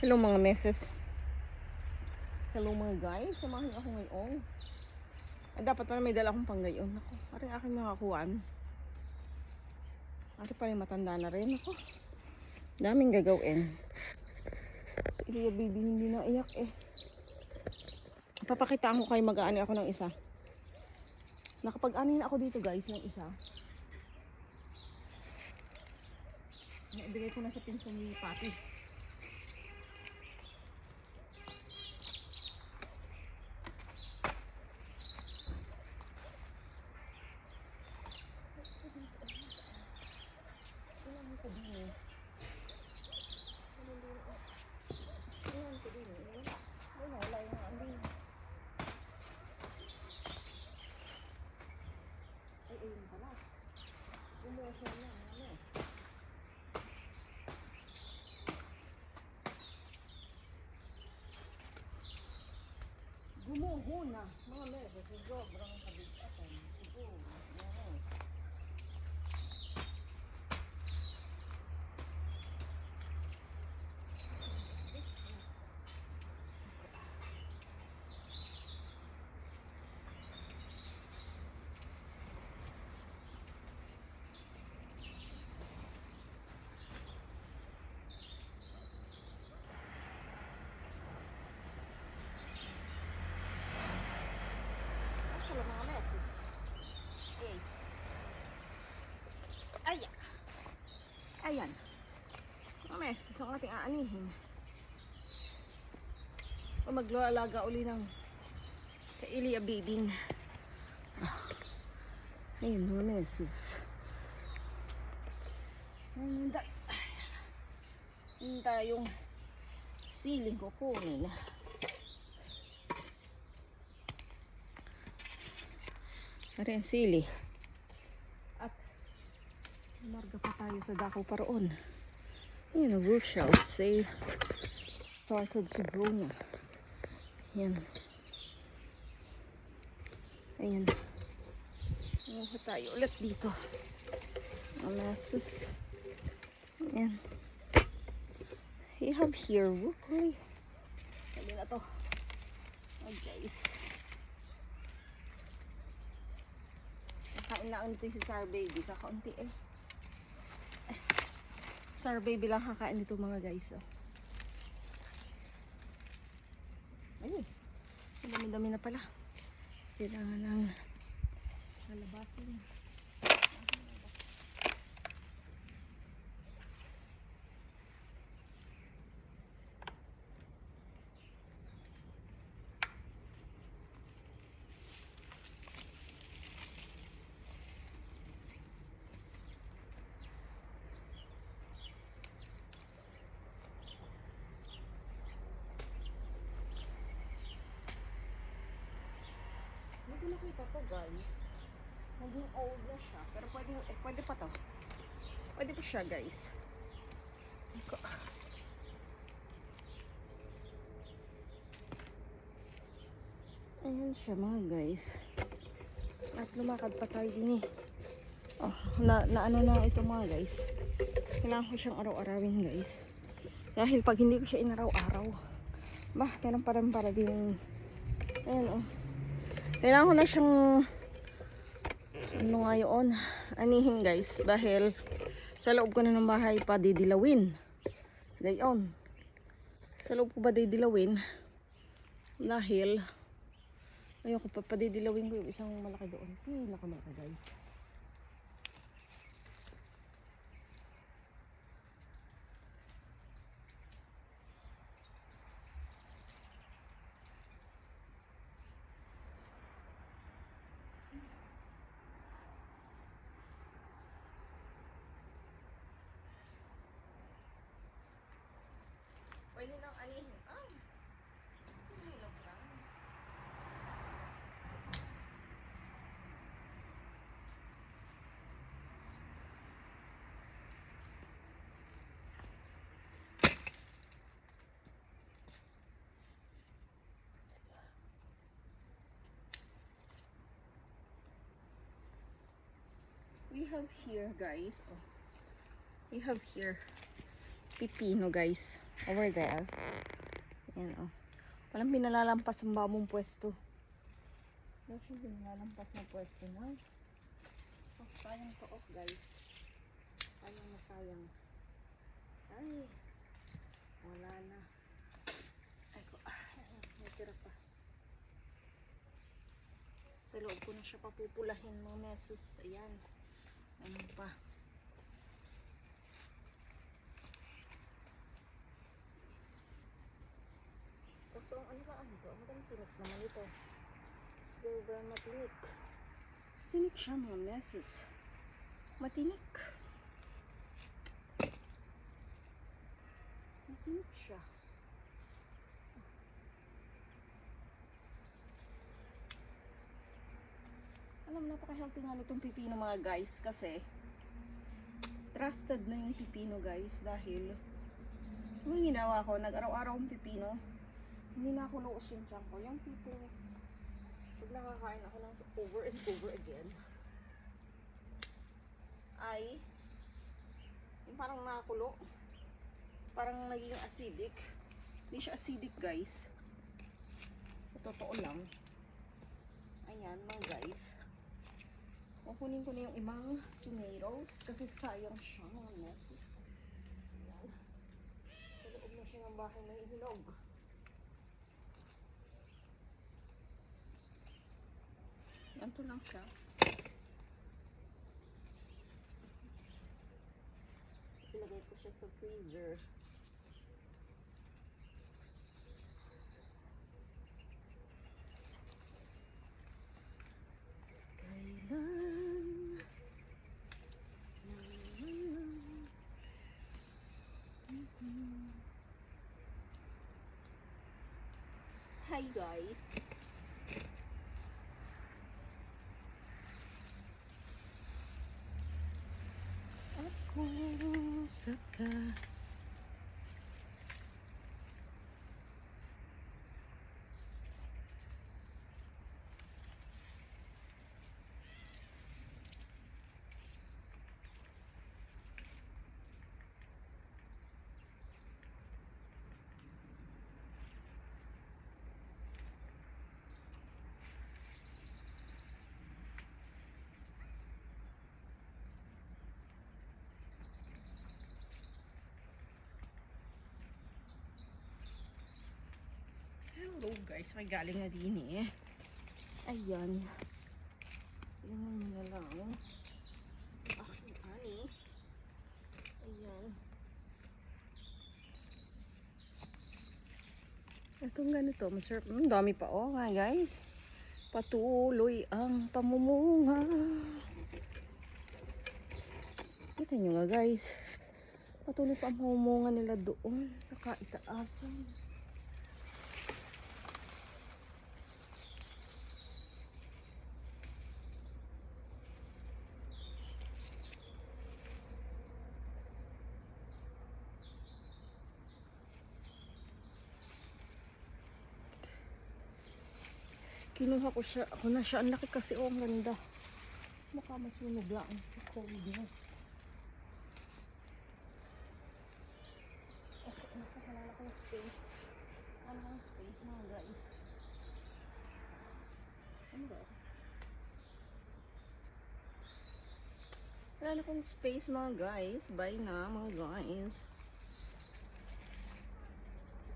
Hello mga meses. Hello mga guys. Samahan niyo ako ngayon. Ah, dapat pala may dala akong panggayon. Ako, aring aking mga kuwan. Ate pa rin matanda na rin. Ako. Daming gagawin. Si Ilya baby hindi na iyak eh. Papakitaan ko kayo mag-aani ako ng isa. Nakapag-ani na ako dito guys, yung isa. Ibigay ko na sa pinsan ni eh ini mana? Leh? Orang habis apa ni? Ayan. Mga meses, ang ating aanihin. O maglalaga uli ng kailia. Ah. Ayun mga meses. Ayun tayo. Ayun tayong siling kukunin. Ari ang sili. Marga pa tayo sa dako pa roon. Ayan, roof shells. They started to grow na. Ayan. Ayan. Ayan tayo ulit dito. Amasis. Ayan. We have here broccoli. Sabi na to. Oh guys. Kain lang nito si Sar Baby. Kakaunti. Eh, Sar Baby lang kakain nito mga guys. Oh. Dami-dami na pala. Kailangan ng lalabasin. Nakita to guys. Naging old na siya. Pero pwede, eh, pwede pa to. Pwede pa siya guys. Iko. Ayan siya mga guys. At lumakad pa tayo din eh. Oh, na, na ano na ito mga guys. Kailangan ko siyang araw-arawin guys. Dahil pag hindi ko siya inaraw-araw, bah, meron pa rin para din. Ayan oh. Kailangan ko na siyang ano nga yun, anihin guys. Dahil sa loob ko na ng bahay pa didilawin. Gayon. Sa loob ko ba didilawin? Dahil ayoko pa padidilawin ko yung isang malaki doon. Pinakamalaki guys. Have here, guys. Oh, we have here pipino guys. Over there. Ayan oh. Walang pinalalampas ang babong pwesto. Wala siyang pinalalampas na pwesto na. Oh, sayang to oh guys. Sayang na sayang. Ay. Wala na. Ay ko. Ah, may tira pa. Sa loob ko na siya papupulahin mga meses. Ayan. Ano pa. Kaso ang ano ba ano to? Ang tinik naman ito. Very matinik. Tinik siya mga meses. Matinik. Matinik siya. Alam, napaka-healthy nga nitong pipino mga guys kasi trusted na yung pipino guys dahil yung ginawa ko, nag-araw-araw ang pipino hindi na ako luos yung tiyan ko. Yung tipo, pag nakakain ako ng over and over again, ay, yung parang nakakulo, parang naging acidic. Hindi siya acidic guys. Totoo lang. Ayan mga guys. Kukunin ko na yung ibang tomatoes kasi sayang siya mga meses. Ayan. Sa loob na siya ng bahay na hinog. Ganito lang siya. Ilagay ko siya sa freezer. Hi guys. Ako saka Hello guys, may galing na din eh. Ayan. Tingnan nyo lang. Aking ani. Ayan. Itong ganito, masarap. Ang dami pa oh, nga guys. Patuloy ang pamumunga. Kita nyo nga guys. Patuloy pa ang pamumunga nila doon sa kaitaasan. Kinuha ko siya. Ako na siya. Ang laki kasi. Oh, ang ganda. Mukha masunog lang sa coldness. Ito, nakakalala ko ng space. Ano ang space mga guys? Ano ba? Wala na akong space mga guys. Bye na mga guys.